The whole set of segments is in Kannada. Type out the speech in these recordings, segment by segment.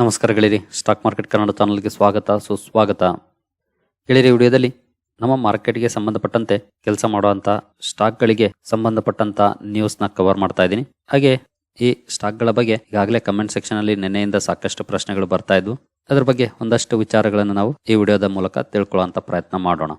ನಮಸ್ಕಾರ ಸ್ಟಾಕ್ ಮಾರ್ಕೆಟ್ ಕನ್ನಡ ಚಾನಲ್ಗೆ ಸ್ವಾಗತ, ಸುಸ್ವಾಗತ. ಗೆಳೆಯರಿ ವಿಡಿಯೋದಲ್ಲಿ ನಮ್ಮ ಮಾರ್ಕೆಟ್ಗೆ ಸಂಬಂಧಪಟ್ಟಂತೆ ಕೆಲಸ ಮಾಡುವಂಥ ಸ್ಟಾಕ್ಗಳಿಗೆ ಸಂಬಂಧಪಟ್ಟಂಥ ನ್ಯೂಸ್ನ ಕವರ್ ಮಾಡ್ತಾ ಇದ್ದೀನಿ. ಹಾಗೆ ಈ ಸ್ಟಾಕ್ಗಳ ಬಗ್ಗೆ ಈಗಾಗಲೇ ಕಮೆಂಟ್ ಸೆಕ್ಷನಲ್ಲಿ ನಿನ್ನೆಯಿಂದ ಸಾಕಷ್ಟು ಪ್ರಶ್ನೆಗಳು ಬರ್ತಾ ಇದ್ವು. ಅದ್ರ ಬಗ್ಗೆ ಒಂದಷ್ಟು ವಿಚಾರಗಳನ್ನು ನಾವು ಈ ವಿಡಿಯೋದ ಮೂಲಕ ತಿಳ್ಕೊಳ್ಳುವಂಥ ಪ್ರಯತ್ನ ಮಾಡೋಣ.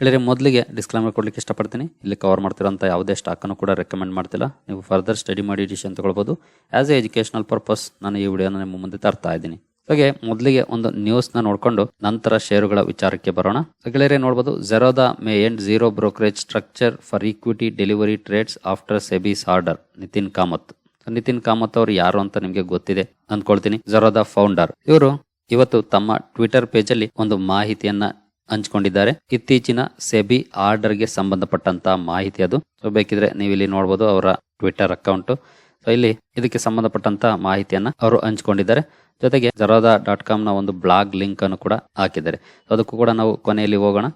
ಗೆಳೆಯರಿ ಮೊದಲಿಗೆ ಡಿಸ್ಕ್ಲೈಮರ್ ಕೊಡಲಿಕ್ಕೆ ಇಷ್ಟಪಡ್ತೀನಿ. ಇಲ್ಲಿ ಕವರ್ ಮಾಡ್ತಿರೋಂಥ ಯಾವುದೇ ಸ್ಟಾಕನ್ನು ಕೂಡ ರೆಕಮೆಂಡ್ ಮಾಡ್ತಿಲ್ಲ. ನೀವು ಫರ್ದರ್ ಸ್ಟಡಿ ಮಾಡಿ ಡಿಸಿಷನ್ ತಗೊಳ್ಬೋದು. ಆ್ಯಸ್ ಎ ಎಜುಕೇಶನಲ್ ಪರ್ಪಸ್ ನಾನು ಈ ವಿಡಿಯೋನ ನಿಮ್ಮ ಮುಂದೆ ತರ್ತಾ ಇದ್ದೀನಿ. ಹಾಗೆ ಮೊದಲಿಗೆ ಒಂದು ನ್ಯೂಸ್ನ ನೋಡಿಕೊಂಡು ನಂತರ ಷೇರುಗಳ ವಿಚಾರಕ್ಕೆ ಬರೋಣ. ಗೆಳೆಯರೆ ನೋಡ್ಬೋದು Zerodha may end zero brokerage structure for equity delivery trades after SEBI's order Nitin Kamath Nitin Kamath ಅವರು ಯಾರು ಅಂತ ನಿಮಗೆ ಗೊತ್ತಿದೆ, ಅಂದ್ಕೊಳ್ತೀನಿ. ಜೆರೋದಾ ಫೌಂಡರ್ ಇವರು ಇವತ್ತು ತಮ್ಮ ಟ್ವಿಟರ್ ಪೇಜಲ್ಲಿ ಒಂದು ಮಾಹಿತಿಯನ್ನ ಹಂಚ್ಕೊಂಡಿದ್ದಾರೆ. ಇತ್ತೀಚಿನ ಸೆಬಿ ಆರ್ಡರ್ಗೆ ಸಂಬಂಧಪಟ್ಟಂತ ಮಾಹಿತಿ ಅದು. ಸೊ ಬೇಕಿದ್ರೆ ನೀವು ಇಲ್ಲಿ ನೋಡಬಹುದು ಅವರ ಟ್ವಿಟರ್ ಅಕೌಂಟ್. ಸೊ ಇಲ್ಲಿ ಇದಕ್ಕೆ ಸಂಬಂಧಪಟ್ಟಂತ ಮಾಹಿತಿಯನ್ನ ಅವರು ಹಂಚ್ಕೊಂಡಿದ್ದಾರೆ. ಜೊತೆಗೆ ಜರೋದಾ ಡಾಟ್ ಕಾಮ್ನ ಒಂದು ಬ್ಲಾಗ್ ಲಿಂಕ್ ಅನ್ನು ಕೂಡ ಹಾಕಿದ್ದಾರೆ. ಸೊ ಅದಕ್ಕೂ ಕೂಡ ನಾವು ಕೊನೆಯಲ್ಲಿ ಹೋಗೋಣ.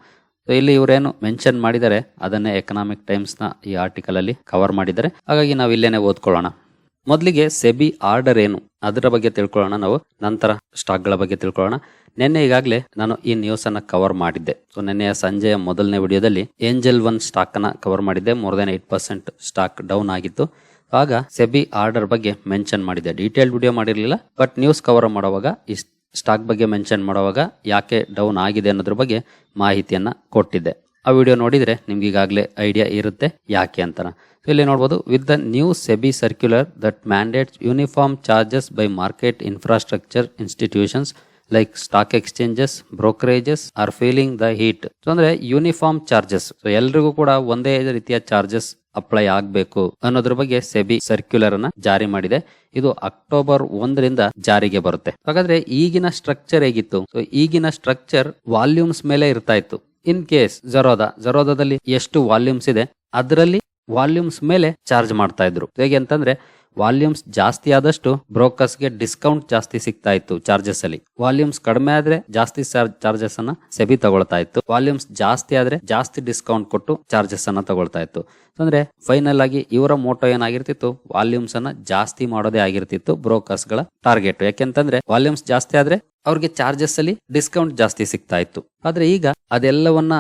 ಸೊ ಇಲ್ಲಿ ಇವರೇನು ಮೆನ್ಷನ್ ಮಾಡಿದ್ದಾರೆ ಅದನ್ನೇ ಎಕನಾಮಿಕ್ ಟೈಮ್ಸ್ನ ಈ ಆರ್ಟಿಕಲ್ ಅಲ್ಲಿ ಕವರ್ ಮಾಡಿದ್ದಾರೆ. ಹಾಗಾಗಿ ನಾವು ಇಲ್ಲೇನೆ ಓದ್ಕೊಳ್ಳೋಣ. ಮೊದಲಿಗೆ ಸೆಬಿ ಆರ್ಡರ್ ಏನು? ಅದರ ಬಗ್ಗೆ ತಿಳ್ಕೊಳ್ಳೋಣ ನಾವು. ನಂತರ ಸ್ಟಾಕ್ಗಳ ಬಗ್ಗೆ ತಿಳ್ಕೊಳ್ಳೋಣ. ನಿನ್ನೆ ಈಗಾಗಲೇ ನಾನು ಈ ನ್ಯೂಸ್ ಅನ್ನ ಕವರ್ ಮಾಡಿದ್ದೆ. ಸೊ ನಿನ್ನೆಯ ಸಂಜೆಯ ಮೊದಲನೇ ವಿಡಿಯೋದಲ್ಲಿ ಏಂಜಲ್ ಒನ್ ಸ್ಟಾಕ್ ಅನ್ನ ಕವರ್ ಮಾಡಿದ್ದೆ. More than eight percent stock down ಆಗಿತ್ತು. ಆಗ ಸೆಬಿ ಆರ್ಡರ್ ಬಗ್ಗೆ ಮೆನ್ಷನ್ ಮಾಡಿದ್ದೆ. ಡೀಟೇಲ್ಡ್ ವಿಡಿಯೋ ಮಾಡಿರಲಿಲ್ಲ. ಬಟ್ ನ್ಯೂಸ್ ಕವರ್ ಮಾಡುವಾಗ, ಈ ಸ್ಟಾಕ್ ಬಗ್ಗೆ ಮೆನ್ಷನ್ ಮಾಡುವಾಗ ಯಾಕೆ ಡೌನ್ ಆಗಿದೆ ಅನ್ನೋದ್ರ ಬಗ್ಗೆ ಮಾಹಿತಿಯನ್ನ ಕೊಟ್ಟಿದ್ದೆ. ಆ ವಿಡಿಯೋ ನೋಡಿದ್ರೆ ನಿಮ್ಗೆ ಈಗಾಗಲೇ ಐಡಿಯಾ ಇರುತ್ತೆ ಯಾಕೆ ಅಂತ ಇಲ್ಲಿ ನೋಡಬಹುದು with the new SEBI circular that mandates uniform charges by market infrastructure institutions like stock exchanges brokerages are feeling the heat ಅಂದ್ರೆ ಯೂನಿಫಾರ್ಮ್ ಚಾರ್ಜಸ್ ಎಲ್ರಿಗೂ ಕೂಡ ಒಂದೇ ರೀತಿಯ ಚಾರ್ಜಸ್ ಅಪ್ಲೈ ಆಗಬೇಕು ಅನ್ನೋದ್ರ ಬಗ್ಗೆ ಸೆಬಿ ಸರ್ಕ್ಯುಲರ್ ಅನ್ನ ಜಾರಿ ಮಾಡಿದೆ. ಇದು ಅಕ್ಟೋಬರ್ ಒಂದರಿಂದ ಜಾರಿಗೆ ಬರುತ್ತೆ. ಹಾಗಾದ್ರೆ ಈಗಿನ ಸ್ಟ್ರಕ್ಚರ್ ಹೇಗಿತ್ತು? ಸೊ ಈಗಿನ ಸ್ಟ್ರಕ್ಚರ್ ವಾಲ್ಯೂಮ್ಸ್ ಮೇಲೆ ಇರ್ತಾ ಇತ್ತು. ಇನ್ ಕೇಸ್ ಜರೋದಾ ಜರೋದಾದಲ್ಲಿ ಎಷ್ಟು ವಾಲ್ಯೂಮ್ಸ್ ಇದೆ ಅದರಲ್ಲಿ ವಾಲ್ಯೂಮ್ಸ್ ಮೇಲೆ ಚಾರ್ಜ್ ಮಾಡ್ತಾ ಇದ್ರು. ಹೇಗೆ ಅಂತಂದ್ರೆ, ವಾಲ್ಯೂಮ್ಸ್ ಜಾಸ್ತಿ ಆದಷ್ಟು ಬ್ರೋಕರ್ಸ್ಗೆ ಡಿಸ್ಕೌಂಟ್ ಜಾಸ್ತಿ ಸಿಗ್ತಾ ಇತ್ತು ಚಾರ್ಜಸ್ ಅಲ್ಲಿ. ವಾಲ್ಯೂಮ್ಸ್ ಕಡಿಮೆ ಆದ್ರೆ ಜಾಸ್ತಿ ಚಾರ್ಜಸ್ ಅನ್ನ ಸೆಬಿ ತಗೊಳ್ತಾ ಇತ್ತು. ವಾಲ್ಯೂಮ್ಸ್ ಜಾಸ್ತಿ ಆದ್ರೆ ಜಾಸ್ತಿ ಡಿಸ್ಕೌಂಟ್ ಕೊಟ್ಟು ಚಾರ್ಜಸ್ ಅನ್ನ ತಗೊಳ್ತಾ ಇತ್ತು. ಅಂದ್ರೆ ಫೈನಲ್ ಆಗಿ ಇವರ ಮೋಟೋ ಏನಾಗಿರ್ತಿತ್ತು, ವಾಲ್ಯೂಮ್ಸ್ ಅನ್ನ ಜಾಸ್ತಿ ಮಾಡೋದೇ ಆಗಿರ್ತಿತ್ತು ಬ್ರೋಕರ್ಸ್ಗಳ ಟಾರ್ಗೆಟ್. ಯಾಕೆಂತಂದ್ರೆ ವಾಲ್ಯೂಮ್ಸ್ ಜಾಸ್ತಿ ಆದ್ರೆ ಅವ್ರಿಗೆ ಚಾರ್ಜಸ್ ಅಲ್ಲಿ ಡಿಸ್ಕೌಂಟ್ ಜಾಸ್ತಿ ಸಿಗ್ತಾ ಇತ್ತು. ಆದ್ರೆ ಈಗ ಅದೆಲ್ಲವನ್ನ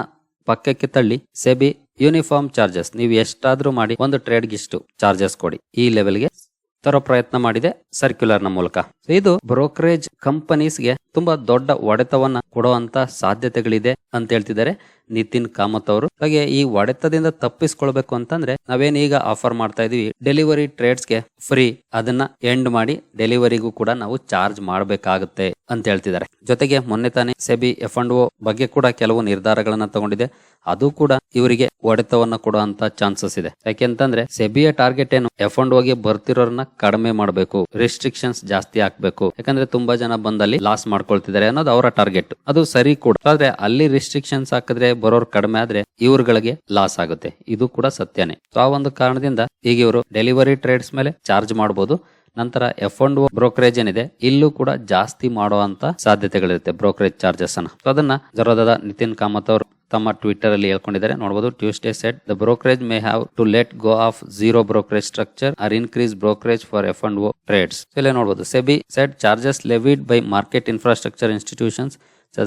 ಪಕ್ಕಕ್ಕೆ ತಳ್ಳಿ, ಸೆಬಿ, ಯೂನಿಫಾರ್ಮ್ ಚಾರ್ಜಸ್. ನೀವು ಎಷ್ಟಾದ್ರೂ ಮಾಡಿ ಒಂದು ಟ್ರೇಡ್ಗಿಷ್ಟು ಚಾರ್ಜಸ್ ಕೊಡಿ. ಈ ಲೆವೆಲ್ಗೆ ತರೋ ಪ್ರಯತ್ನ ಮಾಡಿದೆ ಸರ್ಕ್ಯುಲರ್ನ ಮೂಲಕ. ಇದು ಬ್ರೋಕರೇಜ್ ಕಂಪನೀಸ್ಗೆ ತುಂಬಾ ದೊಡ್ಡ ಒಡೆತವನ್ನ ಕೊಡುವಂತ ಸಾಧ್ಯತೆಗಳಿದೆ ಅಂತ ಹೇಳ್ತಿದ್ದಾರೆ ನಿತಿನ್ ಕಾಮತ್ ಅವರು. ಹಾಗೆ ಈ ಒಡೆತದಿಂದ ತಪ್ಪಿಸ್ಕೊಳ್ಬೇಕು ಅಂತಂದ್ರೆ ನಾವೇನ್ ಈಗ ಆಫರ್ ಮಾಡ್ತಾ ಇದೀವಿ, ಡೆಲಿವರಿ ಟ್ರೇಡ್ಸ್ಗೆ ಫ್ರೀ ಅದನ್ನ ಎಂಡ್ ಮಾಡಿ ಡೆಲಿವರಿಗೂ ಕೂಡ ನಾವು ಚಾರ್ಜ್ ಮಾಡಬೇಕಾಗುತ್ತೆ ಅಂತ ಹೇಳ್ತಿದ್ದಾರೆ. ಜೊತೆಗೆ ಮೊನ್ನೆ ತಾನೇ ಸೆಬಿ ಎಫ್ ಅಂಡ್ ಓ ಬಗ್ಗೆ ಕೂಡ ಕೆಲವು ನಿರ್ಧಾರಗಳನ್ನ ತಗೊಂಡಿದೆ, ಅದು ಕೂಡ ಇವರಿಗೆ ಒಡೆತವನ್ನ ಕೊಡುವಂತ ಚಾನ್ಸಸ್ ಇದೆ. ಯಾಕೆಂತಂದ್ರೆ ಸೆಬಿಯ ಟಾರ್ಗೆಟ್ ಏನು ಎಫ್ ಅಂಡ್ ಓಗೆ ಬರ್ತಿರೋರನ್ನ ಕಡಿಮೆ ಮಾಡಬೇಕು ರಿಸ್ಟ್ರಿಕ್ಷನ್ಸ್ ಜಾಸ್ತಿ ಹಾಕ್ಬೇಕು. ಯಾಕಂದ್ರೆ ತುಂಬಾ ಜನ ಬಂದಲ್ಲಿ ಲಾಸ್ ಮಾಡ್ಕೊಳ್ತಿದ್ದಾರೆ ಅನ್ನೋದು ಅವರ ಟಾರ್ಗೆಟ್ ಅದು ಸರಿ ಕೂಡ. ಆದ್ರೆ ಅಲ್ಲಿ ರಿಸ್ಟ್ರಿಕ್ಷನ್ಸ್ ಹಾಕಿದ್ರೆ, ಬರೋರ್ ಕಡಿಮೆ ಆದ್ರೆ ಇವ್ರಗಳಿಗೆ ಲಾಸ್ ಆಗುತ್ತೆ. ಇದು ಕೂಡ ಸತ್ಯನೇ. ಸೊ ಆ ಒಂದು ಕಾರಣದಿಂದ ಈಗ ಇವರು ಡೆಲಿವರಿ ಟ್ರೇಡ್ಸ್ ಮೇಲೆ ಚಾರ್ಜ್ ಮಾಡಬಹುದು ನಂತರ ಎಫ್ ಅಂಡ್ ಬ್ರೋಕರೇಜ್ ಏನಿದೆ, ಇಲ್ಲೂ ಕೂಡ ಜಾಸ್ತಿ ಮಾಡುವಂತ ಸಾಧ್ಯತೆಗಳಿರುತ್ತೆ ಬ್ರೋಕರೇಜ್ ಚಾರ್ಜಸ್ ಅನ್ನ. ಅದನ್ನ ಜರದ ನಿತಿನ್ ಕಾಮತ್ ಅವರು ತಮ್ಮ ಟ್ವಿಟರ್ ಅಲ್ಲಿ ಹೇಳ್ಕೊಂಡಿದ್ದಾರೆ ನೋಡಬಹುದು Tuesday set the brokerage may have to let go of zero brokerage structure or increase brokerage for F and O trades ಇಲ್ಲೇ ನೋಡಬಹುದು SEBI set charges levied by market infrastructure institutions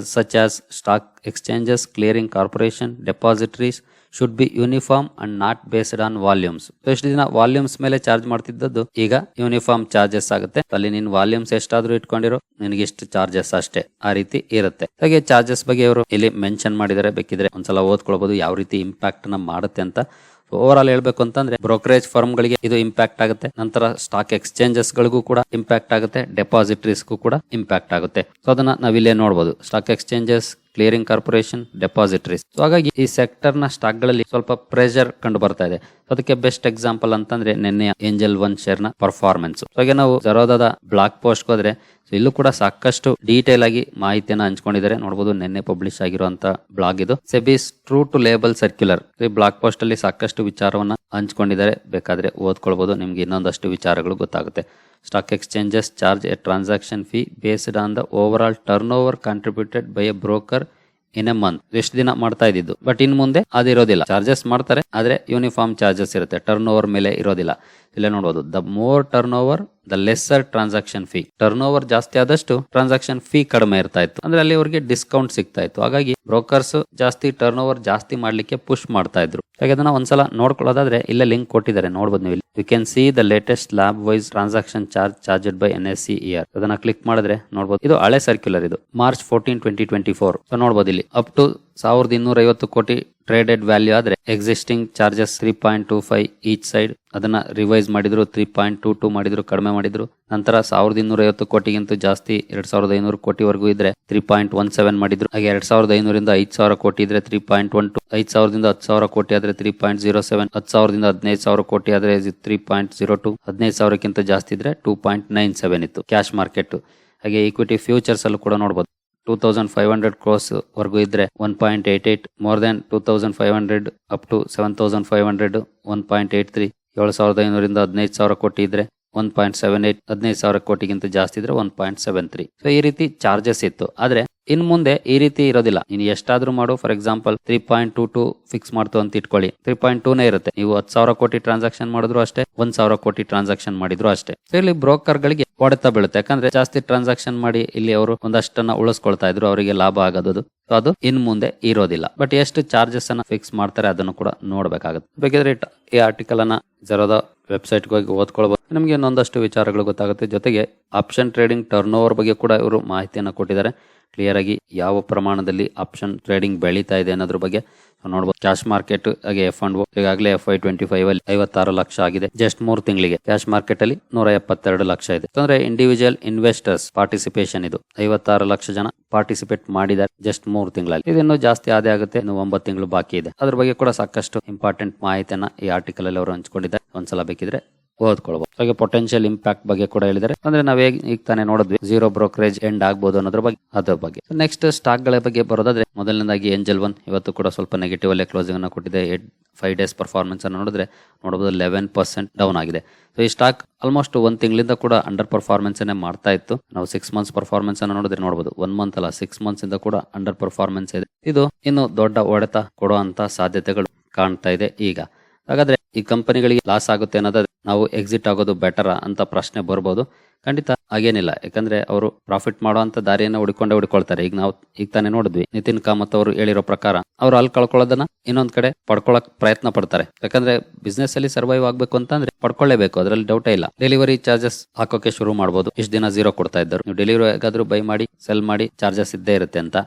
such as stock exchanges clearing corporation depositories should be uniform and not based on volumes ಎಷ್ಟು ದಿನ ವಾಲ್ಯೂಮ್ಸ್ ಮೇಲೆ ಚಾರ್ಜ್ ಮಾಡ್ತಿದ್ದದ್ದು ಈಗ ಯೂನಿಫಾರ್ಮ್ ಚಾರ್ಜಸ್ ಆಗುತ್ತೆ. ಅಲ್ಲಿ ನಿನ್ ವಾಲ್ಯೂಮ್ಸ್ ಎಷ್ಟಾದ್ರೂ ಇಟ್ಕೊಂಡಿರೋ ನಿನಗೆ ಇಷ್ಟು ಚಾರ್ಜಸ್ ಅಷ್ಟೇ. ಆ ರೀತಿ ಇರುತ್ತೆ. ಹಾಗೆ ಚಾರ್ಜಸ್ ಬಗ್ಗೆ ಅವರು ಇಲ್ಲಿ ಮೆನ್ಷನ್ ಮಾಡಿದರೆ ಬೇಕಿದ್ರೆ ಒಂದ್ಸಲ ಓದ್ಕೊಳ್ಬಹುದು ಯಾವ ರೀತಿ ಇಂಪ್ಯಾಕ್ಟ್ನ ಮಾಡುತ್ತೆ ಅಂತ. ಓವರ್ ಆಲ್ ಹೇಳ್ಬೇಕು ಅಂತಂದ್ರೆ ಬ್ರೋಕರೇಜ್ ಫರ್ಮ್ ಗಳಿಗೆ ಇದು ಇಂಪ್ಯಾಕ್ಟ್ ಆಗುತ್ತೆ. ನಂತರ ಸ್ಟಾಕ್ ಎಕ್ಸ್ಚೇಂಜಸ್ ಗಳಿಗೂ ಕೂಡ ಇಂಪ್ಯಾಕ್ಟ್ ಆಗುತ್ತೆ. ಡೆಪಾಸಿಟರೀಸ್ಗೂ ಕೂಡ ಇಂಪ್ಯಾಕ್ಟ್ ಆಗುತ್ತೆ. ಸೊ ಅದನ್ನ ನಾವಿಲ್ಲೇ ನೋಡಬಹುದು stock exchanges clearing corporation depositories so ಹಾಗಾಗಿ ಈ ಸೆಕ್ಟರ್ನ ಸ್ಟಾಕ್ಗಳಲ್ಲಿ ಸ್ವಲ್ಪ ಪ್ರೆಷರ್ ಕಂಡು ಬರ್ತಾ ಇದೆ. ಅದಕ್ಕೆ ಬೆಸ್ಟ್ ಎಕ್ಸಾಂಪಲ್ ಅಂತಂದ್ರೆ ನಿನ್ನೆ ಏಂಜಲ್ ಒನ್ ಶೇರ್ನ ಪರ್ಫಾರ್ಮೆನ್ಸ್ ಹಾಗೆ ನಾವು ಜರೋದಾದ ಬ್ಲಾಕ್ ಪೋಸ್ಟ್ ಹೋದ್ರೆ ಇಲ್ಲೂ ಕೂಡ ಸಾಕಷ್ಟು ಡೀಟೇಲ್ ಆಗಿ ಮಾಹಿತಿಯನ್ನು ಹಂಚ್ಕೊಂಡಿದ್ದಾರೆ. ನೋಡಬಹುದು ನಿನ್ನೆ ಪಬ್ಲಿಷ್ ಆಗಿರುವಂತ ಬ್ಲಾಗ್ ಇದು. SEBI's true to label circular ಈ ಬ್ಲಾಕ್ ಪೋಸ್ಟ್ ಅಲ್ಲಿ ಸಾಕಷ್ಟು ವಿಚಾರವನ್ನ ಹಂಚ್ಕೊಂಡಿದ್ದಾರೆ. ಬೇಕಾದ್ರೆ ಓದ್ಕೊಳ್ಬಹುದು ನಿಮ್ಗೆ ಇನ್ನೊಂದಷ್ಟು ವಿಚಾರಗಳು ಗೊತ್ತಾಗುತ್ತೆ. Charge a transaction fee based on the overall turnover contributed by a broker in a month ಎಷ್ಟು ದಿನ ಮಾಡ್ತಾ ಇದ್ದಿದ್ದು. ಬಟ್ ಇನ್ ಮುಂದೆ ಅದಿರೋದಿಲ್ಲ. ಚಾರ್ಜಸ್ ಮಾಡ್ತಾರೆ, ಆದ್ರೆ ಯೂನಿಫಾರ್ಮ್ ಚಾರ್ಜಸ್ ಇರುತ್ತೆ. ಟರ್ನ್ ಓವರ್ ಮೇಲೆ ಇರೋದಿಲ್ಲ. ಇಲ್ಲೇ ನೋಡಬಹುದು the more turnover the lesser transaction fee turnover ಜಾಸ್ತಿ ಆದಷ್ಟು ಟ್ರಾನ್ಸಾಕ್ಷನ್ ಫೀ ಕಡಿಮೆ ಇರ್ತಾ ಇತ್ತು. ಅಂದ್ರೆ ಅಲ್ಲಿ ಅವರಿಗೆ ಡಿಸ್ಕೌಂಟ್ ಸಿಗ್ತಾ ಇತ್ತು. ಹಾಗಾಗಿ ಬ್ರೋಕರ್ಸ್ ಜಾಸ್ತಿ ಟರ್ನ್ ಓವರ್ ಜಾಸ್ತಿ ಮಾಡ್ಲಿಕ್ಕೆ ಪುಷ್ ಮಾಡ್ತಾ ಇದ್ರು. ಹಾಗೆ ಅದನ್ನ ಒಂದ್ಸಲ ನೋಡ್ಕೊಳ್ಳೋದಾದ್ರೆ ಇಲ್ಲೇ ಲಿಂಕ್ ಕೊಟ್ಟಿದ್ದಾರೆ. ನೋಡ್ಬೋದು ನೀವು you can see the latest lab wise transaction charge charged by N S C year ಅದನ್ನ ಕ್ಲಿಕ್ ಮಾಡಿದ್ರೆ ನೋಡಬಹುದು ಇದು ಹಳೆ ಸರ್ಕ್ಯುಲರ್ ಇದು. March fourteen twenty twenty four so ನೋಡ್ಬೋದು ಇಲ್ಲಿ. ಅಪ್ ಟು ಸಾವಿರದ ಇನ್ನೂರ ಐವತ್ತು ಕೋಟಿ ಟ್ರೇಡೆಡ್ ವ್ಯಾಲ್ಯೂ ಆದ್ರೆ existing charges three point two five each side ಅದನ್ನ ರಿವೈಸ್ ಮಾಡಿದ್ರು ತ್ರೀ ಪಾಯಿಂಟ್ ಟೂ ಟೂ ಮಾಡಿದ್ರು, ಕಡಿಮೆ ಮಾಡಿದ್ರು. ನಂತರ ಸಾವಿರದ ಇನ್ನೂರ ಐವತ್ತು ಕೋಟಿಗಿಂತ ಜಾಸ್ತಿ ಎರಡ್ ಸಾವಿರದ ಐನೂರು ಕೋಟಿವರೆಗೂ ಇದ್ರೆ ತ್ರೀ ಪಾಯಿಂಟ್ ಒನ್ ಸೆವೆನ್ ಮಾಡಿದ್ರು. ಹಾಗೆ ಎರಡ್ ಸಾವಿರದ ಐನೂರಿಂದ ಐದು ಸಾವಿರ ಕೋಟಿ ಇದ್ರೆ ತ್ರೀ ಪಾಯಿಂಟ್ ಒನ್ ಟು ಐದು ಸಾವಿರದಿಂದ ಹತ್ತು ಸಾವಿರ ಕೋಟಿ ಆದ್ರೆ ತ್ರೀ ಪಾಯಿಂಟ್ ಜೀರೋ ಸೆವೆನ್ ಹತ್ತು ಸಾವಿರದಿಂದ ಹದಿನೈದು ಸಾವಿರ ಕೋಟಿ ಆದ್ರೆ ತ್ರೀ ಪಾಯಿಂಟ್ ಜೀರೋ ಟು ಹದಿನೈದು ಸಾವಿರಕ್ಕಿಂತ ಜಾಸ್ತಿ ಇದ್ರೆ ಟೂ ಪಾಯಿಂಟ್ ನೈನ್ ಸೆವೆನ್ ಇತ್ತು ಕ್ಯಾಶ್ ಮಾರ್ಕೆಟ್ ಹಾಗೆ ಈಕ್ವಿಟಿ ಫ್ಯೂಚರ್ಸ್ ಅಲ್ಲೂ ಕೂಡ ನೋಡಬಹುದು two thousand five hundred crores ವರ್ಗೂ ಇದ್ರೆ one point eight eight more than two thousand five hundred up to seven thousand five hundred one point eight three ಏಳು ಸಾವಿರದ ಐನೂರಿಂದ ಹದಿನೈದು ಸಾವಿರ ಕೋಟಿ ಇದ್ರೆ ಒನ್ ಪಾಯಿಂಟ್ ಸೆವೆನ್ ಏಟ್ ಹದಿನೈದು ಸಾವಿರ ಕೋಟಿಗಿಂತ ಜಾಸ್ತಿ ಇದ್ರೆ one point seven three so ಈ ರೀತಿ ಚಾರ್ಜಸ್ ಇತ್ತು. ಆದ್ರೆ, ಇನ್ ಮುಂದೆ ಈ ರೀತಿ ಇರೋದಿಲ್ಲ. ನೀನು ಎಷ್ಟಾದ್ರೂ ಮಾಡು for example three point two two fix ಮಾಡ್ತು ಅಂತ ಇಟ್ಕೊಳ್ಳಿ. ತ್ರೀ ಪಾಯಿಂಟ್ ಟೂನೇ ಇರುತ್ತೆ. ನೀವು ಹತ್ತು ಸಾವಿರ ಕೋಟಿ ಟ್ರಾನ್ಸಾಕ್ಷನ್ ಮಾಡಿದ್ರು ಅಷ್ಟೇ, ಒಂದ್ ಸಾವಿರ ಕೋಟಿ ಟ್ರಾನ್ಸಾಕ್ಷನ್ ಮಾಡಿದ್ರು ಅಷ್ಟೇ. ಸೊ ಇಲ್ಲಿ ಬ್ರೋಕರ್ ಗಳಿಗೆ ಹೊಡೆತ ಬೀಳುತ್ತೆ. ಯಾಕಂದ್ರೆ ಜಾಸ್ತಿ ಟ್ರಾನ್ಸಾಕ್ಷನ್ ಮಾಡಿ ಇಲ್ಲಿ ಅವರು ಒಂದಷ್ಟನ್ನ ಉಳಿಸ್ಕೊಳ್ತಾ ಇದ್ರು, ಅವರಿಗೆ ಲಾಭ ಆಗೋದು ಅದು ಇನ್ ಮುಂದೆ ಇರೋದಿಲ್ಲ. ಬಟ್ ಎಷ್ಟು ಚಾರ್ಜಸ್ ಅನ್ನ ಫಿಕ್ಸ್ ಮಾಡ್ತಾರೆ ಅದನ್ನು ಕೂಡ ನೋಡ್ಬೇಕಾಗುತ್ತೆ. ಬೇಕಿದ್ರೆ ಈ ಆರ್ಟಿಕಲ್ ಅನ್ನ ಜರೋದ ವೆಬ್ಸೈಟ್ ಹೋಗಿ ಓದ್ಕೊಳ್ಬಹುದು ನಿಮಗೆ ಇನ್ನೊಂದಷ್ಟು ವಿಚಾರಗಳು ಗೊತ್ತಾಗುತ್ತೆ. ಜೊತೆಗೆ ಆಪ್ಷನ್ ಟ್ರೇಡಿಂಗ್ ಟರ್ನ್ ಓವರ್ ಬಗ್ಗೆ ಕೂಡ ಇವರು ಮಾಹಿತಿಯನ್ನು ಕೊಟ್ಟಿದ್ದಾರೆ. ಕ್ಲಿಯರ್ ಆಗಿ ಯಾವ ಪ್ರಮಾಣದಲ್ಲಿ ಆಪ್ಷನ್ ಟ್ರೇಡಿಂಗ್ ಬೆಳೀತಾ ಇದೆ ಅನ್ನೋದ್ರ ಬಗ್ಗೆ ನೋಡಬಹುದು ಕ್ಯಾಶ್ ಮಾರ್ಕೆಟ್ ಹಾಗೆ ಎಫ್ ಅಂಡ್ ಈಗಾಗಲೇ ಎಫ್ ಐ ಟ್ವೆಂಟಿ ಫೈವ್ ಅಲ್ಲಿ ಐವತ್ತಾರು ಲಕ್ಷ ಆಗಿದೆ ಜಸ್ಟ್ ಮೂರು ತಿಂಗಳಿಗೆ. ಕ್ಯಾಶ್ ಮಾರ್ಕೆಟ್ ಅಲ್ಲಿ ನೂರ ಎಪ್ಪತ್ತೆರಡು ಲಕ್ಷ ಇದೆ. ಅಂದ್ರೆ ಇಂಡಿವಿಜುವಲ್ ಇನ್ವೆಸ್ಟರ್ಸ್ ಪಾರ್ಟಿಸಿಪೇಷನ್ ಇದು. ಐವತ್ತಾರು ಲಕ್ಷ ಜನ ಪಾರ್ಟಿಸಿಪೇಟ್ ಮಾಡಿದ್ದಾರೆ ಜಸ್ಟ್ ಮೂರು ತಿಂಗಳಲ್ಲಿ. ಇದಿನ್ನೂ ಜಾಸ್ತಿ ಆದ ಆಗುತ್ತೆ. ಇನ್ನು ಒಂಬತ್ತು ತಿಂಗಳು ಬಾಕಿ ಇದೆ. ಅದ್ರ ಬಗ್ಗೆ ಕೂಡ ಸಾಕಷ್ಟು ಇಂಪಾರ್ಟೆಂಟ್ ಮಾಹಿತಿಯನ್ನ ಈ ಆರ್ಟಿಕಲ್ ಅಲ್ಲಿ ಅವರು ಹಂಚಿಕೊಂಡಿದ್ದಾರೆ. ಒಂದ್ಸಲ ಬೇಕಿದ್ರೆ ಓದ್ಕೊಳ್ಬಹುದು ಹಾಗೆ ಪೊಟೆನ್ಶಿಯಲ್ ಇಂಪ್ಯಾಕ್ಟ್ ಬಗ್ಗೆ ಕೂಡ ಹೇಳಿದ್ದಾರೆ. ಅಂದ್ರೆ ನಾವ್ ಈಗ ತಾನೇ ನೋಡಿದ್ವಿ ಜೀರೋ ಬ್ರೋಕರೇಜ್ ಎಂಡ್ ಆಗ್ಬಹುದು ಅನ್ನೋದ್ರ ಬಗ್ಗೆ, ಅದ್ರ ಬಗ್ಗೆ. ನೆಕ್ಸ್ಟ್ ಸ್ಟಾಕ್ಗಳ ಬಗ್ಗೆ ಬರೋದಾದ್ರೆ, ಮೊದಲನೇದಾಗಿ ಏಂಜಲ್ ಒನ್ ಇವತ್ತು ಕೂಡ ಸ್ವಲ್ಪ ನೆಗೆಟಿವ್ ಅಲ್ಲೇ ಕ್ಲೋಸಿಂಗ್ ಅನ್ನು ಕೊಟ್ಟಿದೆ. ಫೈವ್ ಡೇಸ್ ಪರ್ಫಾರ್ಮೆನ್ಸ್ ಅನ್ನು ನೋಡಿದ್ರೆ ನೋಡಬಹುದು ಲೆವೆನ್ ಪರ್ಸೆಂಟ್ ಡೌನ್ ಆಗಿದೆ. ಸೊ ಈ ಸ್ಟಾಕ್ ಆಲ್ಮೋಸ್ಟ್ ಒಂದ್ ತಿಂಗಳಿಂದ ಕೂಡ ಅಂಡರ್ ಪರ್ಫಾರ್ಮೆನ್ಸ್ ಅನ್ನೇ ಮಾಡ್ತಾ ಇತ್ತು. ನಾವು ಸಿಕ್ಸ್ ಮಂತ್ಸ್ ಪರ್ಫಾರ್ಮೆನ್ಸ್ ಅನ್ನು ನೋಡಿದ್ರೆ ನೋಡಬಹುದು ಒನ್ ಮಂತ್ ಅಲ್ಲ ಸಿಕ್ಸ್ ಮಂತ್ಸ್ ಇಂದ ಕೂಡ ಅಂಡರ್ ಪರ್ಫಾರ್ಮೆನ್ಸ್ ಇದೆ. ಇದು ಇನ್ನು ದೊಡ್ಡ ಒಡೆತ ಕೊಡುವಂತ ಸಾಧ್ಯತೆಗಳು ಕಾಣ್ತಾ ಇದೆ ಈಗ. ಹಾಗಾದ್ರೆ ಈ ಕಂಪನಿಗಳಿಗೆ ಲಾಸ್ ಆಗುತ್ತೆ ಅನ್ನೋದಾದ್ರೆ ನಾವು ಎಕ್ಸಿಟ್ ಆಗೋದು ಬೆಟರ್ ಅಂತ ಪ್ರಶ್ನೆ ಬರ್ಬೋದು. ಖಂಡಿತ ಹಾಗೇನಿಲ್ಲ. ಯಾಕಂದ್ರೆ ಅವರು ಪ್ರಾಫಿಟ್ ಮಾಡುವಂತ ದಾರಿಯನ್ನ ಹುಡ್ಕೊಂಡೇ ಹುಡ್ಕೊಳ್ತಾರೆ. ಈಗ ನಾವು ಈಗ ತಾನೇ ನೋಡಿದ್ವಿ, ನಿತಿನ್ ಕಾಮತ್ ಅವರು ಹೇಳಿರೋ ಪ್ರಕಾರ ಅವ್ರು ಅಲ್ಲಿ ಕಳ್ಕೊಳ್ಳೋದನ್ನ ಇನ್ನೊಂದ್ ಕಡೆ ಪಡ್ಕೊಳಕ್ ಪ್ರಯತ್ನ ಪಡ್ತಾರೆ. ಯಾಕಂದ್ರೆ ಬಿಸ್ನೆಸ್ ಅಲ್ಲಿ ಸರ್ವೈವ್ ಆಗ್ಬೇಕು ಅಂತಂದ್ರೆ ಪಡ್ಕೊಳ್ಳೇಬೇಕು, ಅದ್ರಲ್ಲಿ ಡೌಟೇ ಇಲ್ಲ. ಡೆಲಿವರಿ ಚಾರ್ಜಸ್ ಹಾಕೋಕೆ ಶುರು ಮಾಡಬಹುದು ಇಷ್ಟು ದಿನ ಜೀರೋ ಕೊಡ್ತಾ ಇದ್ದರು. ನೀವು ಡೆಲಿವರಿ ಹೇಗಾದ್ರೂ ಬೈ ಮಾಡಿ ಸೆಲ್ ಮಾಡಿ ಚಾರ್ಜಸ್ ಇದ್ದೇ ಇರುತ್ತೆ ಅಂತ.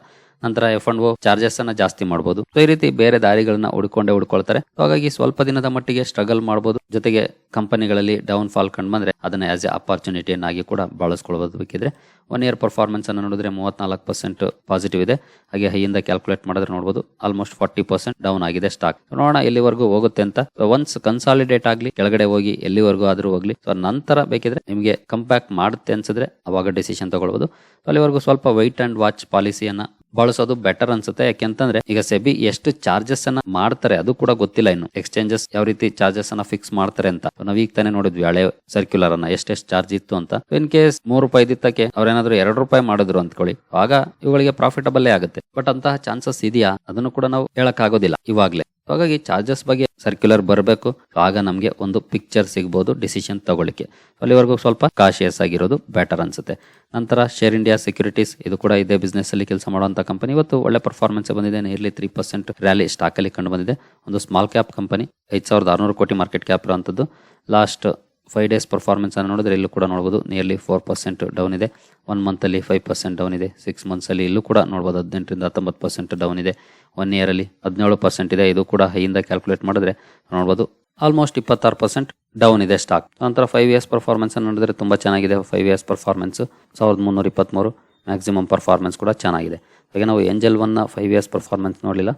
ನಂತರ ಎಫ್ ಅಂಡ್ ಓ ಚಾರ್ಜಸ್ ಅನ್ನ ಜಾಸ್ತಿ ಮಾಡಬಹುದು ಸೊ ಈ ರೀತಿ ಬೇರೆ ದಾರಿಗಳನ್ನ ಹುಡ್ಕೊಂಡೇ ಹುಡ್ಕೊಳ್ತಾರೆ. ಹಾಗಾಗಿ ಸ್ವಲ್ಪ ದಿನದ ಮಟ್ಟಿಗೆ ಸ್ಟ್ರಗಲ್ ಮಾಡಬಹುದು ಜೊತೆಗೆ ಕಂಪನಿಗಳಲ್ಲಿ ಡೌನ್ ಫಾಲ್ ಕಂಡು ಬಂದ್ರೆ ಅದನ್ನ ಆಸ್ ಎ ಅಪಾರ್ಚುನಿಟಿಯನ್ನಾಗಿ ಕೂಡ ಬಳಸ್ಕೊಳ್ಬಹುದು ಬೇಕಿದ್ರೆ ಒನ್ ಇಯರ್ ಪರ್ಫಾರ್ಮೆನ್ಸ್ ಅನ್ನು ನೋಡಿದ್ರೆ ಮೂವತ್ನಾಲ್ಕು ಪರ್ಸೆಂಟ್ ಪಾಸಿಟಿವ್ ಇದೆ. ಹಾಗೆ ಹೈಯಿಂದ ಕ್ಯಾಲ್ಕುಲೇಟ್ ಮಾಡಿದ್ರೆ ನೋಡಬಹುದು ಆಲ್ಮೋಸ್ಟ್ ಫಾರ್ಟಿ ಪರ್ಸೆಂಟ್ ಡೌನ್ ಆಗಿದೆ ಸ್ಟಾಕ್ ನೋಡೋಣ ಎಲ್ಲಿವರೆಗೂ ಹೋಗುತ್ತೆ ಅಂತ. ಒನ್ಸ್ ಕನ್ಸಾಲಿಡೇಟ್ ಆಗ್ಲಿ, ಕೆಳಗಡೆ ಹೋಗಿ ಎಲ್ಲಿವರೆಗೂ ಆದರೂ ಹೋಗ್ಲಿ. ಸೊ ನಂತರ ಬೇಕಿದ್ರೆ ನಿಮಗೆ ಕಂಪ್ಯಾಕ್ಟ್ ಮಾಡುತ್ತೆ ಅನ್ಸಿದ್ರೆ ಅವಾಗ ಡಿಸಿಷನ್ ತಗೊಳ್ಬಹುದು ಅಲ್ಲಿವರೆಗೂ ಸ್ವಲ್ಪ ವೈಟ್ ಅಂಡ್ ವಾಚ್ ಪಾಲಿಸಿಯನ್ನ ಬಳಸೋದು ಬೆಟರ್ ಅನ್ಸುತ್ತೆ. ಯಾಕೆಂತಂದ್ರೆ ಈಗ ಸೆಬಿ ಎಷ್ಟು ಚಾರ್ಜಸ್ ಅನ್ನ ಮಾಡ್ತಾರೆ ಅದು ಕೂಡ ಗೊತ್ತಿಲ್ಲ ಇನ್ನು. ಎಕ್ಸ್ಚೇಂಜಸ್ ಯಾವ ರೀತಿ ಚಾರ್ಜಸ್ ಅನ್ನ ಫಿಕ್ಸ್ ಮಾಡ್ತಾರೆ ಅಂತ. ನಾವ್ ಈಗ ತಾನೇ ನೋಡಿದ್ವಿ ಹಳೆ ಸರ್ಕ್ಯುಲರ್ ಅನ್ನ ಎಷ್ಟೆಷ್ಟು ಚಾರ್ಜ್ ಇತ್ತು ಅಂತ. ಇನ್ ಕೇಸ್ ಮೂರ್ ರೂಪಾಯಿ ಇದ್ದಕ್ಕೆ ಅವ್ರೇನಾದ್ರು ಎರಡು ರೂಪಾಯಿ ಮಾಡಿದ್ರು ಅಂದ್ಕೊಳ್ಳಿ. ಆಗ ಇವುಗಳಿಗೆ ಪ್ರಾಫಿಟಬಲ್ ಆಗುತ್ತೆ. ಬಟ್ ಅಂತಹ ಚಾನ್ಸಸ್ ಇದೆಯಾ? ಅದನ್ನು ಕೂಡ ನಾವು ಹೇಳಕ್ ಆಗೋದಿಲ್ಲ ಇವಾಗ್ಲೇ. ಹಾಗಾಗಿ ಚಾರ್ಜಸ್ ಬಗ್ಗೆ ಸರ್ಕ್ಯುಲರ್ ಬರಬೇಕು. ಆಗ ನಮಗೆ ಒಂದು ಪಿಕ್ಚರ್ ಸಿಗ್ಬೋದು ಡಿಸಿಷನ್ ತಗೊಳ್ಳಿಕ್ಕೆ. ಅಲ್ಲಿವರೆಗೂ ಸ್ವಲ್ಪ ಕಾಶಿಯಸ್ ಆಗಿರೋದು ಬೆಟರ್ ಅನ್ಸುತ್ತೆ. ನಂತರ ಶೇರ್ ಇಂಡಿಯಾ ಸೆಕ್ಯೂರಿಟೀಸ್ ಇದು ಕೂಡ ಇದೇ ಬಿಸ್ನೆಸ್ ಅಲ್ಲಿ ಕೆಲಸ ಮಾಡುವಂತ ಕಂಪನಿ ಇವತ್ತು ಒಳ್ಳೆ ಪರ್ಫಾರ್ಮೆನ್ಸ್ ಬಂದಿದೆ nearly three percent rally stock ಅಲ್ಲಿ ಕಂಡು ಬಂದಿದೆ. ಒಂದು ಸ್ಮಾಲ್ ಕ್ಯಾಪ್ ಕಂಪನಿ ಐದು ಸಾವಿರದ ಆರುನೂರು ಕೋಟಿ ಮಾರ್ಕೆಟ್ ಕ್ಯಾಪ್ ಇರುವಂತದ್ದು. ಲಾಸ್ಟ್ ಫೈವ್ ಡೇಸ್ ಪರ್ಫಾರ್ಮೆನ್ಸ್ ಅನ್ನು ನೋಡಿದ್ರೆ ಇಲ್ಲೂ ಕೂಡ ನೋಡ್ಬೋದು. ನಿಯರ್ಲಿ ಫೋರ್ ಪರ್ಸೆಂಟ್ ಡೌನ್ ಇದೆ. ಒನ್ ಮಂತಲ್ಲಿ ಫೈವ್ ಪರ್ಸೆಂಟ್ ಡೌನ್ ಇದೆ. ಸಿಕ್ಸ್ ಮಂತ್ಸಲ್ಲಿ ಇಲ್ಲೂ ಕೂಡ ನೋಡ್ಬೋದು. ಹದಿನೆಂಟರಿಂದ ಹತ್ತೊಂಬತ್ತು ಪರ್ಸೆಂಟ್ ಡೌನ್ ಇದೆ. ಒನ್ ಇಯರಲ್ಲಿ ಹದಿನೇಳು ಪರ್ಸೆಂಟ್ ಇದೆ. ಇದು ಕೂಡ ಹೈಯಿಂದ ಕ್ಯಾಲ್ಕುಲೇಟ್ ಮಾಡಿದ್ರೆ ನೋಡ್ಬೋದು. ಆಲ್ಮೋಸ್ಟ್ ಇಪ್ಪತ್ತಾರು ಪರ್ಸೆಂಟ್ ಡೌನ್ ಇದೆ ಸ್ಟಾಕ್ ನಂತರ ಫೈವ್ ಇಯರ್ಸ್ ಪರ್ಫಾರ್ಮೆನ್ಸ್ ಅನ್ನು ನೋಡಿದ್ರೆ ತುಂಬ ಚೆನ್ನಾಗಿದೆ. ಫೈವ್ ಇಯರ್ಸ್ ಪರ್ಫಾರ್ಮೆನ್ಸ್ ಸಾವಿರದ ಮುನ್ನೂರ ಇಪ್ಪತ್ತ್ಮೂರು ಮ್ಯಾಕ್ಸಿಮಮ್ ಪರ್ಫಾರ್ಮೆನ್ಸ್ ಕೂಡ ಚೆನ್ನಾಗಿದೆ. ಹಾಗೆ ನಾವು ಏಂಜಲ್ ಒನ್ನ ಫೈವ್ ಇಯರ್ಸ್ ಪರ್ಫಾರ್ಮೆನ್ಸ್ ನೋಡಲಿಲ್ಲ.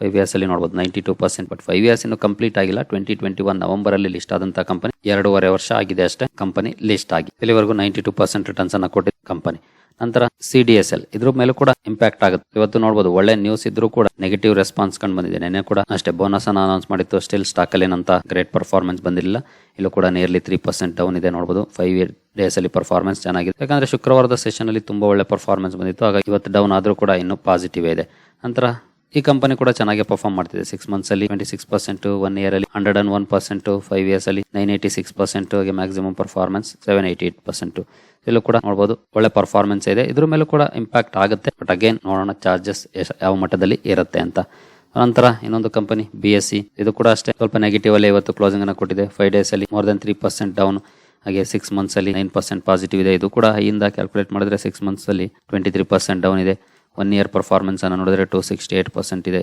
ಫೈವ್ ಇಯರ್ಸ್ ಅಲ್ಲಿ ನೋಡಬಹುದು ninety two percent but five years ಇನ್ನು ಕಂಪ್ಲೀಟ್ ಆಗಿಲ್ಲ. ಟ್ವೆಂಟಿ ಟ್ವೆಂಟಿ ಒನ್ ನವೆಂಬರ್ ಅಲ್ಲಿ ಲಿಸ್ಟ್ ಆದಂತಹ ಕಂಪನಿ ಎರಡೂವರೆ ವರ್ಷ ಆಗಿದೆ ಅಷ್ಟೇ ಕಂಪನಿ ಲಿಸ್ಟ್ ಆಗಿ. ಇಲ್ಲಿವರೆಗೂ ನೈಂಟಿ ಟೂ ಪರ್ಸೆಂಟ್ ರಿಟರ್ನ್ಸ್ ಅನ್ನ ಕೊಟ್ಟಿದ್ದ ಕಂಪನಿ ನಂತರ ಸಿ ಡಿ ಎಸ್ ಎಲ್ ಇದ್ರ ಮೇಲೂ ಕೂಡ ಇಂಪ್ಯಾಕ್ಟ್ ಆಗುತ್ತೆ. ಇವತ್ತು ನೋಡಬಹುದು ಒಳ್ಳೆ ನ್ಯೂಸ್ ಇದ್ರೂ ಕೂಡ ನೆಗೆಟಿವ್ ರೆಸ್ಪಾನ್ಸ್ ಕಂಡು ಬಂದಿದೆ. ನೆನೆ ಕೂಡ ಅಷ್ಟೇ ಬೋನಸ್ ಅನ್ನು ಅನೌನ್ಸ್ ಮಾಡಿತ್ತು. ಸ್ಟಿಲ್ ಸ್ಟಾಕ್ ಅಲ್ಲಿ ಏನಂತ ಗ್ರೇಟ್ ಪರ್ಫಾರ್ಮೆನ್ಸ್ ಬಂದಿರಲಿಲ್ಲ. ಇಲ್ಲೂ ಕೂಡ ನಿಯರ್ಲಿ ತ್ರೀ ಪರ್ಸೆಂಟ್ ಡೌನ್ ಇದೆ ನೋಡಬಹುದು ಫೈವ್ ಇಯರ್ ಡೇಸ್ ಅಲ್ಲಿ ಪರ್ಫಾರ್ಮೆನ್ಸ್ ಚೆನ್ನಾಗಿದೆ. ಯಾಕಂದ್ರೆ ಶುಕ್ರವಾರದ ಸೆಷನ್ ಅಲ್ಲಿ ತುಂಬಾ ಒಳ್ಳೆ ಪರ್ಫಾರ್ಮೆನ್ಸ್ ಬಂದಿತ್ತು. ಆಗ ಇವತ್ತು ಡೌನ್ ಆದ್ರೂ ಕೂಡ ಇನ್ನೂ ಪಾಸಿಟಿವ್ ಇದೆ. ನಂತರ ಈ ಕಂಪನಿ ಕೂಡ ಚೆನ್ನಾಗಿ ಪರ್ಫಾರ್ಮ್ ಮಾಡ್ತಿದೆ. ಸಿಕ್ಸ್ ಮಂತ್ಸ್ ಅಲ್ಲಿ twenty six percent one year ಅಲ್ಲಿ hundred and one percent five years ಅಲ್ಲಿ nine eighty six percent maximum performance seven eighty eight percent ಇಲ್ಲೂ ಕೂಡ ನೋಡಬಹುದು ಒಳ್ಳೆ ಪರ್ಫಾರ್ಮೆನ್ಸ್ ಇದೆ. ಇದ್ರ ಮೇಲೂ ಕೂಡ ಇಂಪ್ಯಾಕ್ಟ್ ಆಗುತ್ತೆ. ಬಟ್ ಅಗೇನ್ ನೋಡೋಣ ಚಾರ್ಜಸ್ ಯಾವ ಮಟ್ಟದಲ್ಲಿ ಇರುತ್ತೆ ಅಂತ. ನಂತರ ಇನ್ನೊಂದು ಕಂಪನಿ ಬಿ ಎಸ್ ಸಿ ಇದು ಕೂಡ ಅಷ್ಟೇ, ಸ್ವಲ್ಪ ನೆಗೆಟಿವ್ ಅಲ್ಲಿ ಇವತ್ತು ಕ್ಲೋಸಿಂಗ್ ಅನ್ನು ಕೊಟ್ಟಿದೆ. ಫೈವ್ ಡೇಸ್ ಅಲ್ಲಿ more than three percent down ಹಾಗೆ ಸಿಕ್ಸ್ ಮಂತ್ಸ್ ಅಲ್ಲಿ ನೈನ್ ಪರ್ಸೆಂಟ್ ಪಾಸಿಟಿವ್ ಇದೆ. ಇದು ಕೂಡ ಹೈಯಿಂದ ಕ್ಯಾಲ್ಕುಲೇಟ್ ಮಾಡಿದ್ರೆ ಸಿಕ್ಸ್ ಮಂತ್ಸ್ ಅಲ್ಲಿ ಟ್ವೆಂಟಿ ತ್ರೀ ಪರ್ಸೆಂಟ್ ಡೌನ್ ಇದೆ. ಒನ್ ಇಯರ್ ಪರ್ಫಾರ್ಮೆನ್ಸನ್ನು ನೋಡಿದ್ರೆ ಟು ಸಿಕ್ಸ್ಟಿ ಏಟ್ ಪರ್ಸೆಂಟ್ ಇದೆ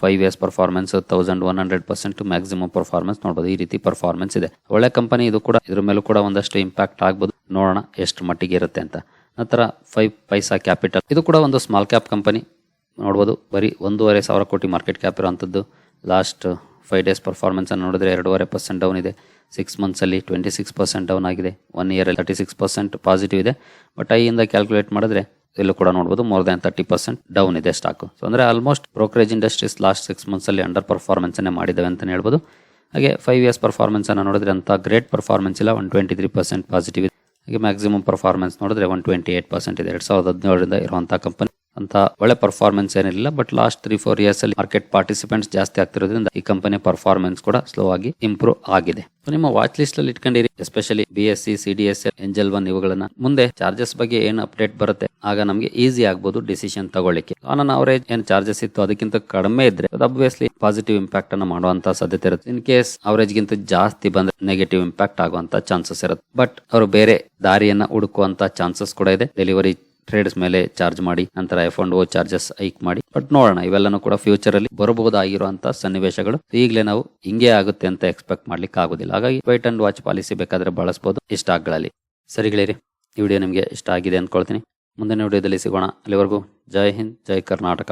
five years performance thousand one hundred percent maximum performance ನೋಡಬಹುದು ಈ ರೀತಿ ಪರ್ಫಾರ್ಮೆನ್ಸ್ ಇದೆ. ಒಳ್ಳೆ ಕಂಪನಿ ಇದು ಕೂಡ, ಇದ್ರ ಮೇಲೂ ಕೂಡ ಒಂದಷ್ಟು ಇಂಪ್ಯಾಕ್ಟ್ ಆಗ್ಬೋದು. ನೋಡೋಣ ಎಷ್ಟು ಮಟ್ಟಿಗೆ ಇರುತ್ತೆ ಅಂತ. ನಂತರ ಫೈವ್ ಪೈಸಾ ಕ್ಯಾಪಿಟಲ್ ಇದು ಕೂಡ ಒಂದು ಸ್ಮಾಲ್ ಕ್ಯಾಪ್ ಕಂಪನಿ ನೋಡ್ಬೋದು. ಬರೀ ಒಂದೂವರೆ ಸಾವಿರ ಕೋಟಿ ಮಾರ್ಕೆಟ್ ಕ್ಯಾಪ್ ಇರುವಂಥದ್ದು. ಲಾಸ್ಟ್ ಫೈವ್ ಡೇಸ್ ಪರ್ಫಾರ್ಮೆನ್ಸ್ ಅನ್ನು ನೋಡಿದ್ರೆ ಎರಡೂವರೆ ಪರ್ಸೆಂಟ್ ಡೌನ್ ಇದೆ. ಸಿಕ್ಸ್ ಮಂತ್ಸಲ್ಲಿ ಟ್ವೆಂಟಿ ಸಿಕ್ಸ್ ಪರ್ಸೆಂಟ್ ಡೌನ್ ಆಗಿದೆ. ಒನ್ ಇಯರಲ್ಲಿ ತರ್ಟಿ ಸಿಕ್ಸ್ ಪರ್ಸೆಂಟ್ ಪಾಸಿಟಿವ್ ಇದೆ. ಬಟ್ ಐಯಿಂದ ಕ್ಯಾಲ್ಕುಲೇಟ್ ಮಾಡಿದ್ರೆ ಇಲ್ಲೂ ಕೂಡ ನೋಡಬಹುದು more than thirty percent down ಇದೆ ಸ್ಟಾಕ್ ಸೊ ಅಂದರೆ almost brokerage industries last six ಮಂತ್ಸಲ್ಲಿ under ಪರ್ಫಾರ್ಮೆನ್ಸನ್ನೇ ಮಾಡಿದ್ದಾವೆ ಅಂತಲೇ ಹೇಳ್ಬೋದು. ಹಾಗೆ ಫೈವ್ ಇಯರ್ಸ್ ಪರ್ಫಾರ್ಮೆನ್ಸ್ ಅನ್ನು ನೋಡಿದ್ರೆ ಅಂತ ಗ್ರೇಟ್ ಪರ್ಫಾರ್ಮೆನ್ಸ್ ಇಲ್ಲ. One twenty three percent positive ಹಾಗೆ ಮ್ಯಾಕ್ಸಿಮಮ್ ಪರ್ಫಾರ್ಮೆನ್ಸ್ ನೋಡಿದ್ರೆ ಒನ್ ಟ್ವೆಂಟಿ ಏಟ್ ಪರ್ಸೆಂಟ್ ಇದೆ. ಎರಡು ಸಾವಿರದ ಹದಿನೇಳರಿಂದ ಇರುವಂತಹ ಕಂಪನಿ ಅಂತ ಒಳ್ಳೆ ಪರ್ಫಾರ್ಮೆನ್ಸ್ ಏನಿಲ್ಲ but last three four years ಅಲ್ಲಿ ಮಾರ್ಕೆಟ್ ಪಾರ್ಟಿಸಿಪೆಂಟ್ಸ್ ಜಾಸ್ತಿ ಆಗ್ತಿರೋದ್ರಿಂದ ಈ ಕಂಪನಿ ಪರ್ಫಾರ್ಮೆನ್ಸ್ ಕೂಡ ಸ್ಲೋ ಆಗಿ ಇಂಪ್ರೂವ್ ಆಗಿದೆ. ನಿಮ್ಮ ವಾಚ್ ಲಿಸ್ಟ್ ಅಲ್ಲಿ ಇಟ್ಕೊಂಡಿರಿ especially B S C C D S Angel One ಇವುಗಳನ್ನ. ಮುಂದೆ ಚಾರ್ಜಸ್ ಬಗ್ಗೆ ಏನು ಅಪ್ಡೇಟ್ ಬರುತ್ತೆ, ಆಗ ನಮಗೆ ಈಸಿ ಆಗ್ಬೋದು ಡಿಸಿಷನ್ ತಗೊಳ್ಳಿಕ್ಕೆ. ಆನ್ ಅವರೇಜ್ ಏನ್ ಚಾರ್ಜಸ್ ಇತ್ತು ಅದಕ್ಕಿಂತ ಕಡಿಮೆ ಇದ್ರೆ ಅಬ್ವಿಯಸ್ಲಿ ಪಾಸಿಟಿವ್ ಇಂಪ್ಯಾಕ್ಟ್ ಅನ್ನ ಮಾಡುವಂತ ಸಾಧ್ಯತೆ ಇರುತ್ತೆ. ಇನ್ ಕೇಸ್ ಅವರೇಜ್ ಗಿಂತ ಜಾಸ್ತಿ ಬಂದ್ರೆ ನೆಗೆಟಿವ್ ಇಂಪ್ಯಾಕ್ಟ್ ಆಗುವಂತ ಚಾನ್ಸಸ್ ಇರುತ್ತೆ. ಬಟ್ ಅವರು ಬೇರೆ ದಾರಿಯನ್ನ ಹುಡುಕುವಂತ ಚಾನ್ಸಸ್ ಕೂಡ ಇದೆ. ಡೆಲಿವರಿ ಟ್ರೇಡ್ಸ್ ಮೇಲೆ ಚಾರ್ಜ್ ಮಾಡಿ, ನಂತರ F and O charges hike ಮಾಡಿ. ಬಟ್ ನೋಡೋಣ, ಇವೆಲ್ಲನೂ ಕೂಡ ಫ್ಯೂಚರ್ ಅಲ್ಲಿ ಬರಬಹುದಾಗಿರುವಂತಹ ಸನ್ನಿವೇಶಗಳು. ಈಗಲೇ ನಾವು ಹಿಂಗೆ ಆಗುತ್ತೆ ಅಂತ ಎಕ್ಸ್ಪೆಕ್ಟ್ ಮಾಡ್ಲಿಕ್ಕೆ ಆಗುದಿಲ್ಲ. ಹಾಗಾಗಿ ವೈಟ್ ಅಂಡ್ ವಾಚ್ ಪಾಲಿಸಿ ಬೇಕಾದ್ರೆ ಬಳಸಬಹುದು ಈ ಸ್ಟಾಕ್ಗಳಲ್ಲಿ ಸರಿಗಳಿರಿ ಈ ವಿಡಿಯೋ ನಿಮಗೆ ಇಷ್ಟ ಆಗಿದೆ ಅಂದ್ಕೊಳ್ತೀನಿ. ಮುಂದಿನ ವಿಡಿಯೋದಲ್ಲಿ ಸಿಗೋಣ. ಅಲ್ಲಿವರೆಗೂ ಜೈ ಹಿಂದ್, ಜೈ ಕರ್ನಾಟಕ.